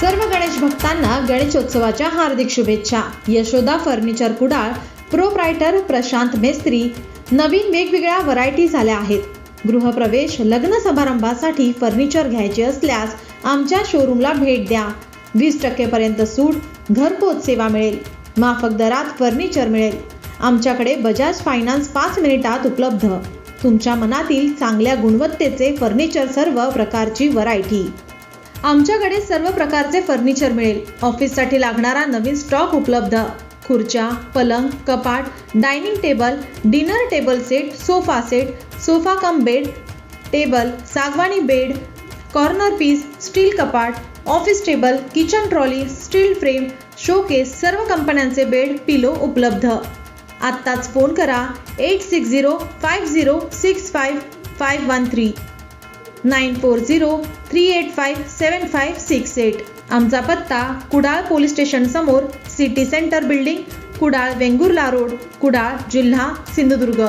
सर्व गणेश भक्तांना गणेशोत्सवाच्या हार्दिक शुभेच्छा. यशोदा फर्निचर कुडाळ प्रोप्रायटर प्रशांत मेस्त्री नवीन वेगवेगळ्या व्हरायटी झाल्या आहेत. गृहप्रवेश लग्न समारंभासाठी फर्निचर घ्यायचे असल्यास आमच्या शोरूमला भेट द्या. वीस टक्केपर्यंत सूट घरपोच सेवा मिळेल. माफक दरात फर्निचर मिळेल. आमच्याकडे बजाज फायनान्स पाच मिनिटात उपलब्ध. तुमच्या मनातील चांगल्या गुणवत्तेचे फर्निचर सर्व प्रकारची व्हरायटी. आमच्याकडे सर्व प्रकारचे फर्निचर मिळेल. ऑफिससाठी लागणारा नवीन स्टॉक उपलब्ध. खुर्च्या पलंग कपाट dining table dinner table set sofa set sofa cum bed table सागवानी bed corner piece steel कपाट office table kitchen trolley steel frame showcase सर्व कंपन्यांचे बेड पिलो उपलब्ध. आत्ताच फोन करा eight six zero five zero six five five one three. Nine four zero three eight five seven five six eight आमचा पत्ता Kudal police station समोर city centre building Kudal Vengurla road Kudal जिल्हा सिंधुदुर्ग